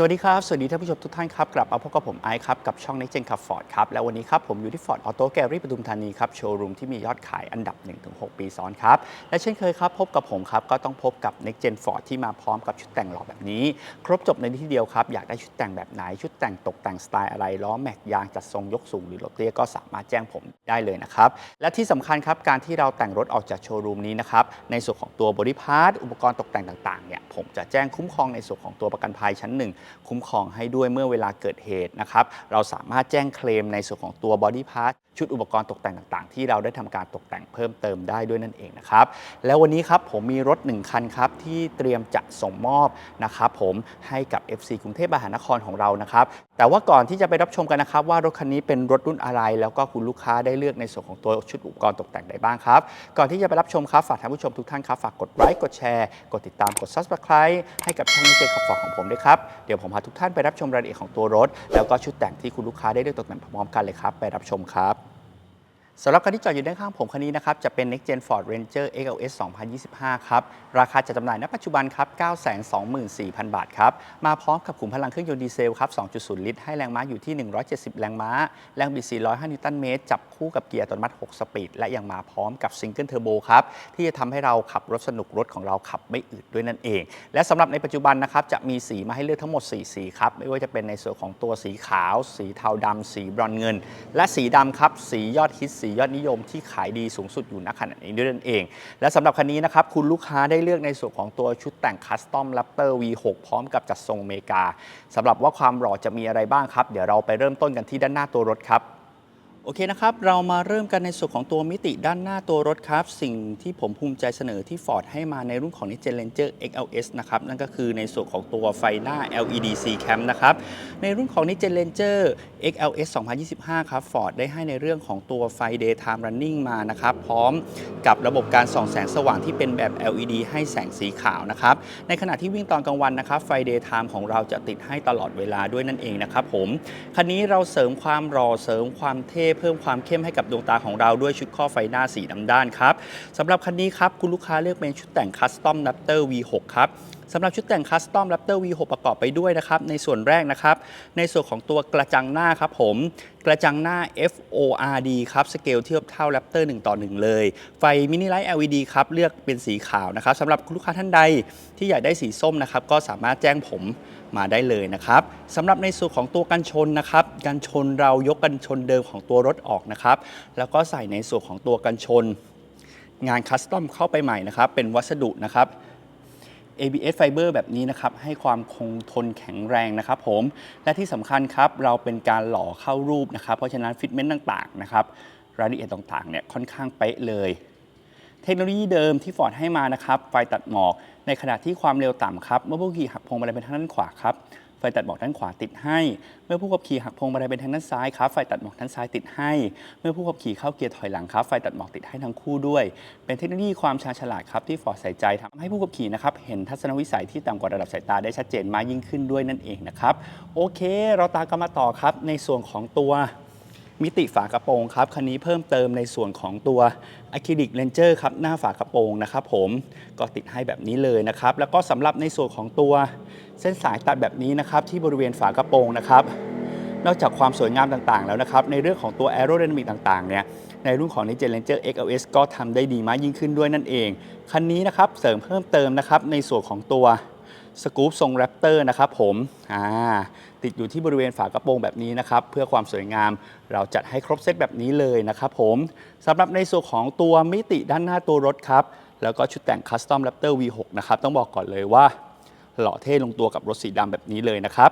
สวัสดีครับ สวัสดีท่านผู้ชมทุกท่านครับ กลับมาพบกับผมไอซ์ครับ กับช่อง Next Gen ขับ Ford ครับ และวันนี้ครับ ผมอยู่ที่ Ford Auto Gallery ปทุมธานีครับ โชว์รูมที่มียอดขายอันดับ 1-6 ปีซ้อนครับ และเช่นเคยครับ พบกับผมครับ ก็ต้องพบกับ Next Gen Ford ที่มาพร้อมกับชุดแต่งหล่อแบบนี้ ครบจบในที่เดียวครับ อยากได้ชุดแต่งแบบไหน ชุดแต่งตกแต่งสไตล์อะไร ล้อแม็กยางจัดทรงยกสูงหรือรถเตี้ยก็สามารถแจ้งผมได้เลยนะครับ และที่สำคัญครับ การที่เราแต่งรถออกจากโชว์รูมนี้นะครับ ในส่วนของตัวบริพาร์ทอุปกรณ์ตกแต่งต่างๆเนี่ยผมจะแจ้งคุ้มครองในส่วนของตัวประกันภัยชั้นหนึ่งคุ้มครองให้ด้วยเมื่อเวลาเกิดเหตุนะครับ เราสามารถแจ้งเคลมในส่วนของตัวบอดี้พาร์ท ชุดอุปกรณ์ตกแต่งต่างๆ ที่เราได้ทำการตกแต่งเพิ่มเติมได้ด้วยนั่นเองนะครับ แล้ววันนี้ครับผมมีรถ 1 คันครับที่เตรียมจะส่งมอบนะครับผมให้กับ FC กรุงเทพมหานครของเรานะครับ แต่ว่าก่อนที่จะไปรับชมกันนะครับ ว่ารถคันนี้เป็นรถรุ่นอะไร แล้วก็คุณลูกค้าได้เลือกในส่วนของตัวชุดอุปกรณ์ตกแต่งใดบ้างครับ ก่อนที่จะไปรับชมครับฝากท่านผู้ชมทุกท่านครับฝากกดไลค์กดแชร์กดติดตามกด subscribe ให้กับช่องนี้เจขับฟอของผมด้วยครับเดี๋ยวผมพาทุกท่านไปรับชมรายละเอียดของตัวรถ แล้วก็ชุดแต่งที่คุณลูกค้าได้เลือกตกแต่งพร้อมกันเลยครับไปรับชมครับ สำหรับคันที่จอดอยู่ด้านข้างผมคันนี้นะครับ จะเป็น Next Gen Ford Ranger XLS 2025 ครับ ราคาจัดจำหน่ายณปัจจุบันครับ 924,000 บาทครับ มาพร้อมกับขุมพลังเครื่องยนต์ดีเซลครับ 2.0 ลิตร ให้แรงม้าอยู่ที่ 170 แรงม้า แรงบิด 405 นิวตันเมตร จับคู่กับเกียร์อัตโนมัติ 6 สปีด และยังมาพร้อมกับซิงเกิลเทอร์โบครับ ที่จะทำให้เราขับรถสนุกรถของเราขับไม่อืดด้วยนั่นเอง และสำหรับในปัจจุบันนะครับ จะมีสีมาให้เลือกทั้งหมด 4 สีครับ ไม่ว่าจะเป็นในส่วนของตัวสีขาว สีเทาดำสีบรอนเงิน และสีดำครับ สียอดฮิตสียอดนิยมที่ขายดีสูงสุดอยู่ณขณะนี้ด้วยนั่นเอง และสำหรับคันนี้นะครับคุณลูกค้าได้เลือกในส่วนของตัวชุดแต่งคัสตอมลัปเตอร์ V6 พร้อมกับจัดทรงอเมริกาสำหรับว่าความหล่อจะมีอะไรบ้างครับ เดี๋ยวเราไปเริ่มต้นกันที่ด้านหน้าตัวรถครับ โอเคนะครับ เรามาเริ่มกันในส่วนของตัวมิติด้านหน้าตัวรถครับ สิ่งที่ผมภูมิใจเสนอที่ Ford ให้มาในรุ่นของ Next Gen Ranger XLS นะครับ นั่นก็คือในส่วนของตัวไฟหน้า LED C Cam นะครับ ในรุ่นของ Next Gen Ranger XLS 2025 ครับ Ford ได้ให้ในเรื่องของตัวไฟ Daytime Running มานะครับ พร้อมกับระบบการส่องแสงสว่างที่เป็นแบบ LED ให้แสงสีขาวนะครับ ในขณะที่วิ่งตอนกลางวันนะครับไฟ Daytime ของเราจะติดให้ตลอดเวลาด้วยนั่นเองนะครับผมคันนี้เราเสริมความรอเสริมความเท่เพิ่มความเข้มให้กับดวงตาของเราด้วยชุดข้อไฟหน้าสีดำด้านครับสำหรับคันนี้ครับคุณลูกค้าเลือกเป็นชุดแต่งคัสตอมนัตเตอร์ V6 ครับ สำหรับชุดแต่งคัสตอม Raptor V6 ประกอบไปด้วยนะครับในส่วนแรกนะครับในส่วนของตัวกระจังหน้าครับผมกระจังหน้า FORD ครับสเกลเทียบเท่า Raptor 1 ต่อ 1 เลย ไฟมินิไลท์ LED ครับเลือกเป็นสีขาวนะครับสำหรับคุณลูกค้าท่านใดที่อยากได้สีส้มนะครับก็สามารถแจ้งผมมาได้เลยนะครับสำหรับในส่วนของตัวกันชนนะครับกันชนเรายกกันชนเดิมของตัวรถออกนะครับแล้วก็ใส่ในส่วนของตัวกันชน งานคัสตอมเข้าไปใหม่นะครับเป็นวัสดุนะครับ ABS Fiber แบบนี้นะครับให้ความคงทนแข็งแรงนะครับผม และที่สำคัญครับเราเป็นการหล่อเข้ารูปนะครับ เพราะฉะนั้นฟิตเมนต์ต่างๆนะครับรายละเอียดต่างๆเนี่ยค่อนข้างเป๊ะเลย เทคโนโลยีเดิมที่ฟอร์ดให้มานะครับไฟตัดหมอก ในขณะที่ความเร็วต่ำครับ เมื่อบูกีหักพวงมาลัยเป็นทางด้านขวาครับ ไฟตัดหมอกด้านขวาติดให้ เมื่อผู้ขับขี่หักพวงมาลัยเป็นทางด้านซ้ายครับไฟตัดหมอกด้านซ้ายติดให้ เมื่อผู้ขับขี่เข้าเกียร์ถอยหลังครับไฟตัดหมอกติดให้ทั้งคู่ด้วย เป็นเทคโนโลยีความชาญฉลาดครับที่ Ford ใส่ใจทำให้ผู้ขับขี่นะครับเห็นทัศนวิสัยที่ต่ำกว่าระดับสายตาได้ชัดเจนมากยิ่งขึ้นด้วยนั่นเองนะครับโอเค เราตามกันมาต่อครับในส่วนของตัว มิติฝากระโปรงครับคันนี้เพิ่มเติมในส่วนของตัวอะคริลิกเลนเจอร์ครับหน้าฝากระโปรงนะครับผมก็ติดให้แบบนี้เลยนะครับ แล้วก็สำหรับในส่วนของตัวเส้นสายตัดแบบนี้นะครับ ที่บริเวณฝากระโปรงนะครับ นอกจากความสวยงามต่างๆ แล้วนะครับ ในเรื่องของตัว a e r o d y n a m i c ต่างๆเนี่ยในรุ่นของ Next Gen Ranger XLS ก็ทำได้ดีมากยิ่งขึ้นด้วยนั่นเอง คันนี้นะครับเสริมเพิ่มเติมนะครับในส่วนของตัวสกู๊ปทรงแรปเตอร์นะครับผมอ่า ติดอยู่ที่บริเวณฝากระโปรงแบบนี้นะครับ เพื่อความสวยงาม เราจัดให้ครบเซตแบบนี้เลยนะครับผมสำหรับในส่วนของตัวมิติด้านหน้าตัวรถครับ แล้วก็ชุดแต่งคัสตอมแรปเตอร์ V6 นะครับ ต้องบอกก่อนเลยว่า หล่อเท่ลงตัวกับรถสีดำแบบนี้เลยนะครับ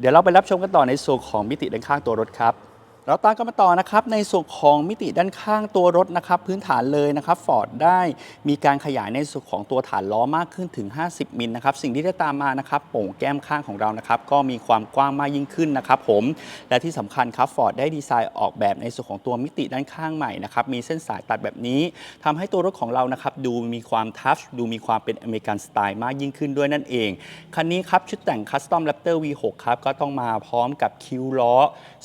เดี๋ยวเราไปรับชมกันต่อในส่วนของมิติด้านข้างตัวรถครับ เราตามกันมาต่อนะครับในส่วนของมิติด้านข้างตัวรถนะครับพื้นฐานเลยนะครับฟอร์ดได้มีการขยายในส่วนของตัวฐานล้อมากขึ้นถึง 50 มิลนะครับสิ่งที่ได้ตามมานะครับโป่งแก้มข้างของเรานะครับก็มีความกว้างมากยิ่งขึ้นนะครับผมและที่สำคัญครับฟอร์ดได้ดีไซน์ออกแบบในส่วนของตัวมิติด้านข้างใหม่นะครับมีเส้นสายตัดแบบนี้ทำให้ตัวรถของเรานะครับดูมีความทัชดูมีความเป็นอเมริกันสไตล์มากยิ่งขึ้นด้วยนั่นเองคันนี้ครับชุดแต่งคัสตอมแรปเตอร์ V6 ครับก็ต้องมาพร้อมกับคิ้วล้อ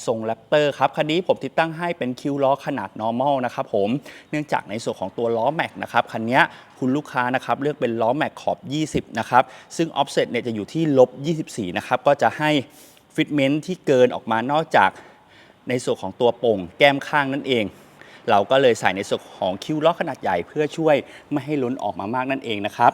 ทรงแรปเตอร์ครับคันนี้ผมติดตั้งให้เป็นคิวล้อขนาด normal นะครับผมเนื่องจากในส่วนของตัวล้อแม็กนะครับคันนี้คุณลูกค้านะครับเลือกเป็นล้อแม็กขอบ 20 นะครับ ซึ่ง offset เนี่ยจะอยู่ที่ลบ 24 นะครับ ก็จะให้ฟิตเมนต์ที่เกินออกมานอกจากในส่วนของตัวโป่งแก้มข้างนั่นเอง เราก็เลยใส่ในส่วนของคิวล้อขนาดใหญ่เพื่อช่วยไม่ให้ล้นออกมามากนั่นเองนะครับ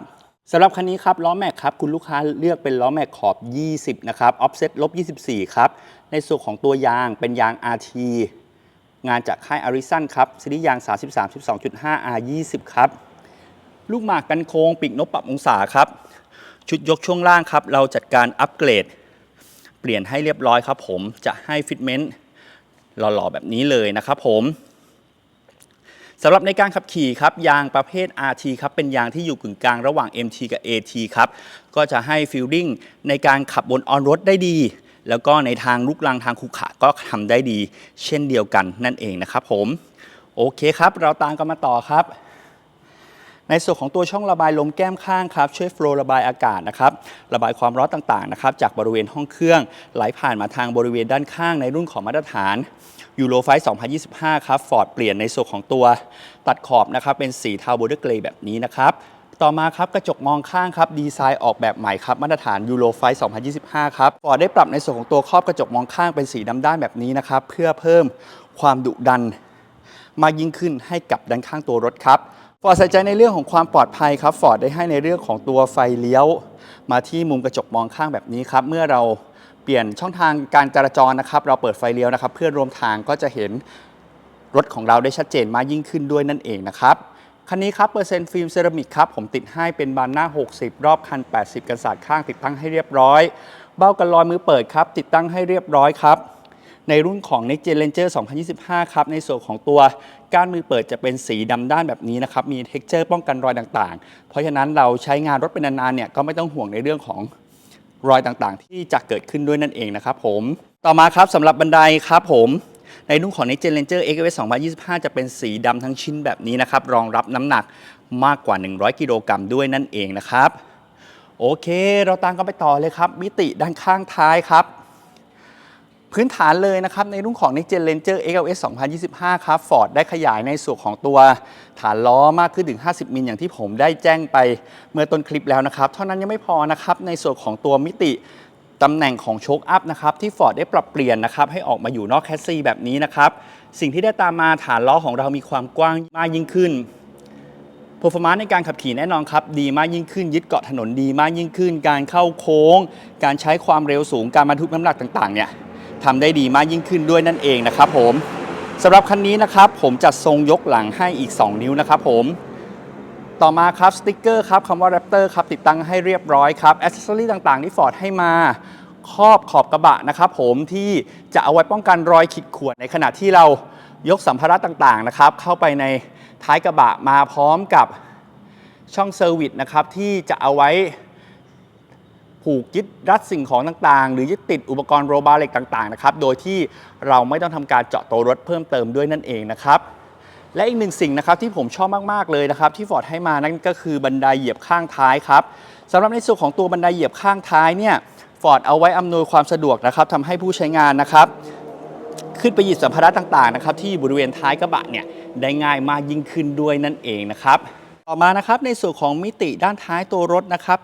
สำหรับคันนี้ครับล้อแม็กครับคุณลูกค้าเลือกเป็นล้อแม็กขอบ 20 นะครับ offset ลบ 24 ครับ ในส่วนของตัวยางเป็นยาง RT งานจากค่ายอาริสันครับซีรีส์ยาง 33 12.5 R 20 ครับ ลูกหมากกันโค้งปีกนกปรับองศาครับ ชุดยกช่วงล่างครับ เราจัดการอัปเกรด เปลี่ยนให้เรียบร้อยครับผมจะให้ฟิตเมนต์หล่อๆแบบนี้เลยนะครับผม สำหรับในการขับขี่ครับยางประเภท RT ครับเป็นยางที่อยู่กึ่งกลางระหว่าง MT กับ AT ครับก็จะให้ฟิลลิ่งในการขับบนออนรถได้ดี แล้วก็ในทางลุกลังทางขรุขระก็ทำได้ดี เช่นเดียวกันนั่นเองนะครับผม โอเคครับ เราตามกันมาต่อครับ ในส่วนของตัวช่องระบายลมแก้มข้างครับช่วยโฟลระบายอากาศนะครับระบายความร้อนต่างๆนะครับจากบริเวณห้องเครื่อง ไหลผ่านมาทางบริเวณด้านข้างในรุ่นของมาตรฐานยูโรไฟ2025 ครับฟอร์ดเปลี่ยนในส่วนของตัวตัดขอบนะครับเป็นสีเทาโบเดอร์เกรย์แบบนี้นะครับต่อมาครับกระจกมองข้างครับดีไซน์ออกแบบใหม่ครับมาตรฐานยูโรไฟ2025 ครับฟอร์ดได้ปรับในส่วนของตัวครอบกระจกมองข้างเป็นสีดำด้านแบบนี้นะครับเพื่อเพิ่มความดุดันมากยิ่งขึ้นให้กับด้านข้างตัวรถครับ ฟอร์ดใส่ใจในเรื่องของความปลอดภัยครับฟอร์ดได้ให้ในเรื่องของตัวไฟเลี้ยว มาที่มุมกระจกมองข้างแบบนี้ครับ เมื่อเราเปลี่ยนช่องทางการจราจรนะครับ เราเปิดไฟเลี้ยวนะครับ เพื่อรวมทางก็จะเห็นรถของเราได้ชัดเจนมากยิ่งขึ้นด้วยนั่นเองนะครับคันนี้ครับเปอร์เซ็นต์ฟิล์มเซรามิกครับผมติดให้เป็นบานหน้า 60 รอบคัน 80 กันศาสตร์ข้างติดตั้งให้เรียบร้อย เบ้ากันลอยมือเปิดครับ ติดตั้งให้เรียบร้อยครับ ในรุ่นของ Next Gen Ranger 2025 ครับ ในส่วนของตัวก้านมือเปิดจะเป็นสีดำด้านแบบนี้นะครับ มี t e x t อร์ป้องกันรอยต่างๆ เพราะฉะนั้นเราใช้งานรถเป็นนานๆเนี่ยก็ไม่ต้องห่วงในเรื่องของรอยต่างๆ ที่จะเกิดขึ้นด้วยนั่นเองนะครับผมต่อมาครับสำหรับบันไดครับผมในรุ่นของ Next Gen Ranger XF 2025 จะเป็นสีดำทั้งชิ้นแบบนี้นะครับ รองรับน้ำหนักมากกว่า 100 กิโลกรัมด้วยนั่นเองนะครับ โอเค เราตามกันไปต่อเลยครับ มิติด้านข้างท้ายครับ พื้นฐานเลยนะครับ ในรุ่นของ Next Gen Ranger XLS 2025 ครับ Ford ได้ขยายในส่วนของตัวฐานล้อมากขึ้นถึง 50 มิลอย่างที่ผมได้แจ้งไปเมื่อต้นคลิปแล้วนะครับ เท่านั้นยังไม่พอนะครับ ในส่วนของตัวมิติตำแหน่งของโชคอัพนะครับที่ Ford ได้ปรับเปลี่ยนนะครับให้ออกมาอยู่นอกแคสซีแบบนี้นะครับสิ่งที่ได้ตามมาฐานล้อของเรามีความกว้างมากยิ่งขึ้น p e r f o r m a n c e ในการขับขี่แน่นอนครับ ดีมากยิ่งขึ้น ยึดเกาะถนนดีมากยิ่งขึ้น การเข้าโค้ง การใช้ความเร็วสูงการบรรทุกน้ำหนักต่างๆเนี่ย ทำได้ดีมากยิ่งขึ้นด้วยนั่นเองนะครับผมสำหรับคันนี้นะครับผมจัดทรงยกหลังให้อีก 2 นิ้วนะครับผมต่อมาครับสติกเกอร์ครับคำว่า Raptor ครับติดตั้งให้เรียบร้อยครับแอ c เซสซอรี่ต่างๆที่ Ford ให้มาครอบขอบกระบะนะครับผมที่จะเอาไว้ป้องกันรอยขีดข่วนในขณะที่เรายกสัมภาระต่างๆนะครับเข้าไปในท้ายกระบะมาพร้อมกับช่องเซอร์วิสนะครับที่จะเอาไว้ ผูกยึดรัดสิ่งของต่างๆ หรือยึดติดอุปกรณ์โรบาเหล็กต่างๆนะครับโดยที่เราไม่ต้องทำการเจาะตัวรถเพิ่มเติมด้วยนั่นเองนะครับและอีกหนึ่งสิ่งนะครับที่ผมชอบมากๆเลยนะครับที่ Ford ให้มานั่นก็คือบันไดเหยียบข้างท้ายครับสำหรับในส่วนของตัวบันไดเหยียบข้างท้ายเนี่ย Ford เอาไว้อำนวยความสะดวกนะครับทำให้ผู้ใช้งานนะครับ ขึ้นไปหยิบสัมภาระต่างๆนะครับที่บริเวณท้ายกระบะเนี่ยได้ง่ายมากยิ่งขึ้นด้วยนั่นเองนะครับ ต่อมานะครับในส่วนของมิติด้านท้ายตัวรถนะครับ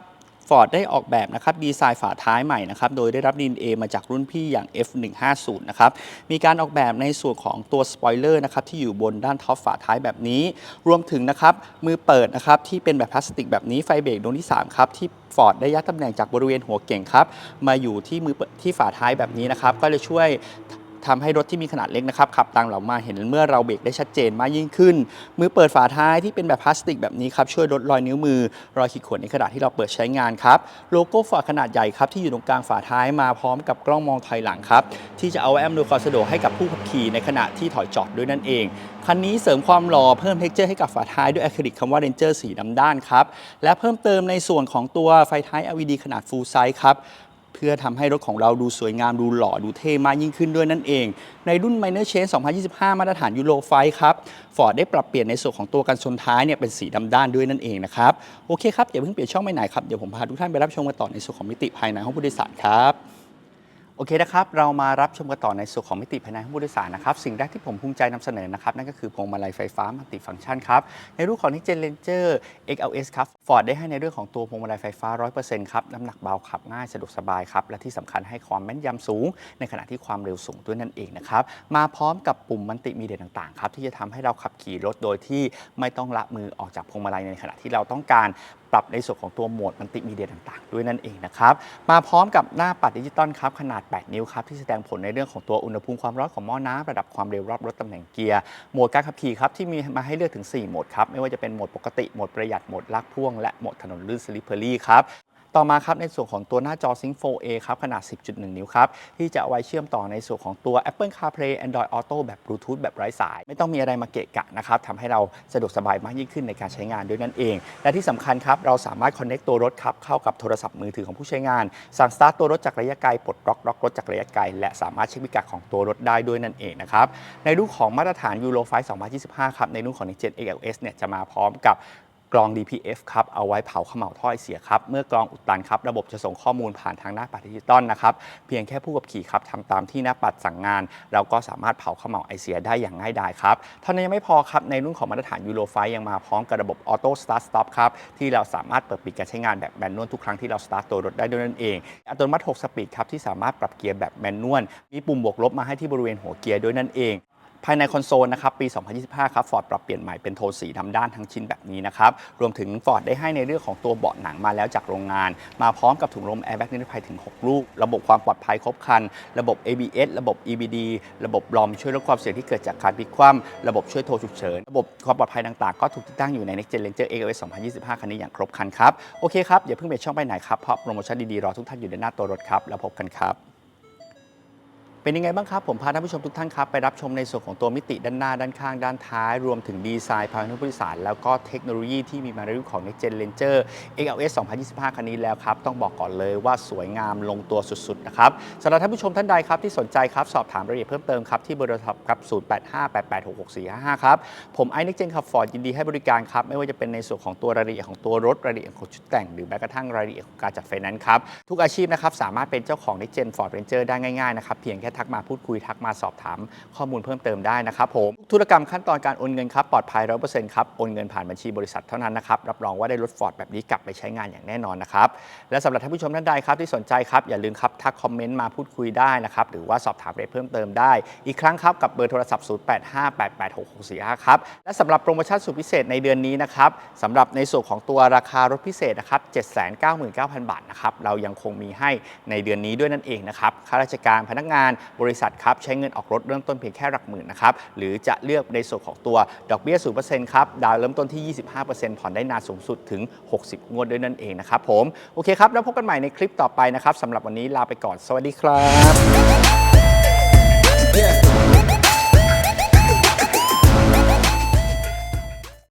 Ford ได้ออกแบบนะครับดีไซน์ฝาท้ายใหม่นะครับโดยได้รับ DNA มาจากรุ่นพี่อย่าง F150 นะครับมีการออกแบบในส่วนของตัวสปอยเลอร์นะครับที่อยู่บนด้านท็อปฝาท้ายแบบนี้ รวมถึงนะครับมือเปิดนะครับที่เป็นแบบพลาสติกแบบนี้ไฟเบรกดวงที่3ครับที่ Ford ได้ยัดตำแหน่งจากบริเวณหัวเก่งครับมาอยู่ที่มือที่ฝาท้ายแบบนี้นะครับก็จะช่วย ทำให้รถที่มีขนาดเล็กนะครับขับตามเรามาเห็นเมื่อเราเบรกได้ชัดเจนมากยิ่งขึ้น มือเปิดฝาท้ายที่เป็นแบบพลาสติกแบบนี้ครับช่วยลดรอยนิ้วมือ รอยขีดข่วนในขณะที่เราเปิดใช้งานครับโลโก้ฝาขนาดใหญ่ครับที่อยู่ตรงกลางฝาท้ายมาพร้อมกับกล้องมองถอยหลังครับที่จะเอาไว้อำนวยความสะดวกให้กับผู้ขับขี่ในขณะที่ถอยจอดด้วยนั่นเองคันนี้เสริมความหล่อเพิ่มเท็กเจอร์ให้กับฝาท้ายด้วยอะคริลิกคำว่า Ranger สีดำด้านครับและเพิ่มเติมในส่วนของตัวไฟท้าย LED ขนาด full size ครับ เพื่อทำให้รถของเราดูสวยงามดูหล่อดูเท่มากยิ่งขึ้นด้วยนั่นเอง ในรุ่น Minor Change 2025 มาตรฐานยูโรไฟครับฟอร์ดได้ปรับเปลี่ยนในส่วนของตัวกันชนท้ายเนี่ยเป็นสีดำด้านด้วยนั่นเองนะครับโอเคครับอย่าเพิ่งเปลี่ยนช่องไปไหนครับเดี๋ยวผมพาทุกท่านไปรับชมกันต่อในส่วนของมิติภายในห้องผู้โดยสารครับ โอเคนะครับ เรามารับชมกันต่อในส่วนของมิติภายในห้องผู้โดยสารนะครับ สิ่งแรกที่ผมภูมิใจนำเสนอนะครับ นั่นก็คือพวงมาลัยไฟฟ้ามัลติฟังก์ชันครับ ในรุ่นของ Next Gen Ranger XLS ครับ Ford ได้ให้ในเรื่องของตัวพวงมาลัยไฟฟ้า 100%ครับ น้ำหนักเบาขับง่ายสะดวกสบายครับ และที่สำคัญให้ความแม่นยำสูง ในขณะที่ความเร็วสูงด้วยนั่นเองนะครับ มาพร้อมกับปุ่มมัลติมีเดียต่างๆครับที่จะทำให้เราขับขี่รถโดยที่ไม่ต้องละมือออกจากพวงมาลัยในขณะที่เราต้องการปรับในส่วนของตัวโหมดมัลติมีเดียต่างๆ ด้วยนั่นเองนะครับ มาพร้อมกับหน้าปัดดิจิตอลครับขนาด 8 นิ้วครับที่แสดงผลในเรื่องของตัวอุณหภูมิความร้อนของหม้อน้ำระดับความเร็วรอบรถตำแหน่งเกียร์โหมดการขับขี่ครับที่มีมาให้เลือกถึง 4 โหมดครับไม่ว่าจะเป็นโหมดปกติโหมดประหยัดโหมดลากพ่วงและโหมดถนนลื่นสลิปเปอรี่ครับ ต่อมาครับในส่วนของตัวหน้าจอ Sync 4A ครับขนาด 10.1 นิ้วครับที่จะเอาไว้เชื่อมต่อในส่วนของตัว Apple CarPlay Android Auto แบบ Bluetooth แบบไร้สาย ไม่ต้องมีอะไรมาเกะกะนะครับทำให้เราสะดวกสบายมากยิ่งขึ้นในการใช้งานด้วยนั่นเอง และที่สำคัญครับเราสามารถ connect ตัวรถครับเข้ากับโทรศัพท์มือถือของผู้ใช้งาน สั่ง start ตัวรถจากระยะไกลปลดล็อกล็อกรถจากระยะไกลและสามารถเช็คพิกัดของตัวรถได้ด้วยนั่นเองนะครับในรุ่นของมาตรฐาน Euro 5 2025 ครับในรุ่นของ Next Gen XLS เนี่ยจะมาพร้อมกับ กรอง DPF ครับเอาไว้เผาเขม่าถ้อยเสียครับ เมื่อกรองอุดตันครับระบบจะส่งข้อมูลผ่านทางหน้าปัดดิจิตอลนะครับเพียงแค่ผู้ขับขี่ครับทำตามที่หน้าปัดสั่งงาน เราก็สามารถเผาเขม่าไอเสียได้อย่างง่ายดายครับเท่านั้นยังไม่พอครับในรุ่นของมาตรฐานยูโรไฟยังมาพร้อมกับระบบ Auto Start Stop ครับที่เราสามารถเปิดปิดการใช้งานแบบแมนนวลทุกครั้งที่เราสตาร์ทตัวรถได้ด้วยนั่นเองอัตโนมัติ6สปีดครับที่สามารถปรับเกียร์แบบแมนนวลมีปุ่มบวกลบมาให้ที่บริเวณหัวเกียร์ด้วยนั่นเอง ภายในคอนโซลนะครับปี 2025 ครับฟอร์ดปรับเปลี่ยนใหม่เป็นโทนสีดำด้านทั้งชิ้นแบบนี้นะครับ รวมถึงฟอร์ดได้ให้ในเรื่องของตัวเบาะหนังมาแล้วจากโรงงาน มาพร้อมกับถุงลมแอร์แบ็กนิรภัยถึง 6 ลูก ระบบความปลอดภัยครบครัน ระบบ ABS ระบบ EBD ระบบลอมช่วยลดความเสี่ยงที่เกิดจากการพลิกคว่ำระบบช่วยโทรฉุกเฉิน ระบบความปลอดภัยต่างๆ ก็ถูกติดตั้งอยู่ใน Next Gen Ranger XLS 2025 คันนี้อย่างครบครันครับ โอเคครับ อย่าเพิ่งเปลี่ยนช่องไปไหนครับ เพราะโปรโมชั่นดีๆ รอทุกท่านอยู่ในหน้าตัวรถครับ แล้วพบกันครับ เป็นยังไงบ้างครับ ผมพาท่านผู้ชมทุกท่านครับ ไปรับชมในส่วนของตัวมิติด้านหน้า ด้านข้าง ด้านท้าย รวมถึงดีไซน์ภายในผู้โดยสาร แล้วก็เทคโนโลยีที่มีมาในรุ่นของ Next Gen Ranger XLS 2025 คันนี้แล้วครับ ต้องบอกก่อนเลยว่าสวยงามลงตัวสุด ๆ นะครับสำหรับท่านผู้ชมท่านใดครับที่สนใจครับ สอบถามรายละเอียดเพิ่มเติมครับ ที่เบอร์โทรศัพท์ครับ 0858866455 ครับ ผมไอ้ Next Gen ขับ Ford ยินดีให้บริการครับไม่ว่าจะเป็นในส่วนของตัวรายละเอียดของตัวรถรายละเอียดของชุดแต่งหรือแม้กระทั่งรายละเอียดของการจัดไฟแนนซ์ครับทุกอาชีพนะครับสามารถเป็นเจ้าของ Next Gen Ford Ranger ได้ง่ายๆนะครับเพียงแค่ทักมาพูดคุยทักมาสอบถามข้อมูลเพิ่มเติมได้นะครับผมธุรกรรมขั้นตอนการโอนเงินครับปลอดภัย100%ครับ โอนเงินผ่านบัญชีบริษัทเท่านั้นนะครับ รับรองว่าได้รถ Ford แบบนี้กลับไปใช้งานอย่างแน่นอนนะครับ และสำหรับท่านผู้ชมท่านใดครับที่สนใจครับ อย่าลืมครับทักคอมเมนต์มาพูดคุยได้นะครับ หรือว่าสอบถามรายเอียดเพิ่มเติมได้ อีกครั้งครับกับเบอร์โทรศัพท์ 0858866455ครับ และสำหรับโปรโมชั่นสุดพิเศษในเดือนนี้นะครับสำหรับในส่วนของตัวราคารถพิเศษนะครับ799,000 บาทนะครับ เรายังคงมีให้ในเดือนนี้ด้วยนั่นเองนะครับ ข้าราชการพนักงานบริษัทครับใช้เงินออกรถเริ่มต้นเพียงแค่หลักหมื่นนะครับหรือจะเลือกในส่วนของตัวดอกเบี้ย0%ครับดาวเริ่มต้นที่ 25%ผ่อนได้นานสูงสุดถึง 60 งวดด้วยนั่นเองนะครับผมโอเคครับแล้วพบกันใหม่ในคลิปต่อไปนะครับสำหรับวันนี้ลาไปก่อนสวัสดีครับ